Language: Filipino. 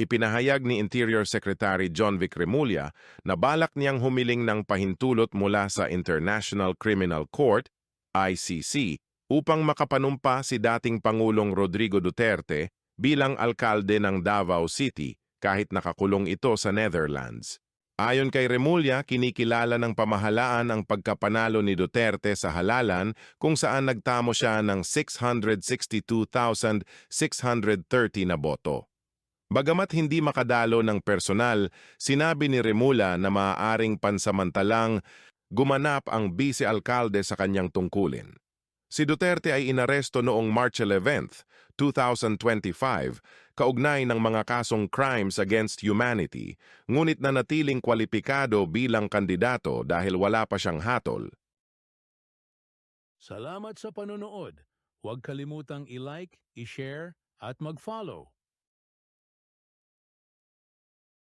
ipinahayag ni Interior Secretary John Vic Remulla na balak niyang humiling ng pahintulot mula sa International Criminal Court, ICC, upang makapanumpa si dating Pangulong Rodrigo Duterte bilang alkalde ng Davao City kahit nakakulong ito sa Netherlands. Ayon kay Remulla, kinikilala ng pamahalaan ang pagkapanalo ni Duterte sa halalan kung saan nagtamo siya ng 662,630 na boto. Bagamat hindi makadalo ng personal, sinabi ni Remulla na maaaring pansamantalang gumanap ang vice-alkalde sa kanyang tungkulin. Si Duterte ay inaresto noong March 11, 2025, kaugnay ng mga kasong crimes against humanity, ngunit nanatiling kwalipikado bilang kandidato dahil wala pa siyang hatol. Salamat sa panonood. Huwag kalimutang i-like, i-share at mag-follow.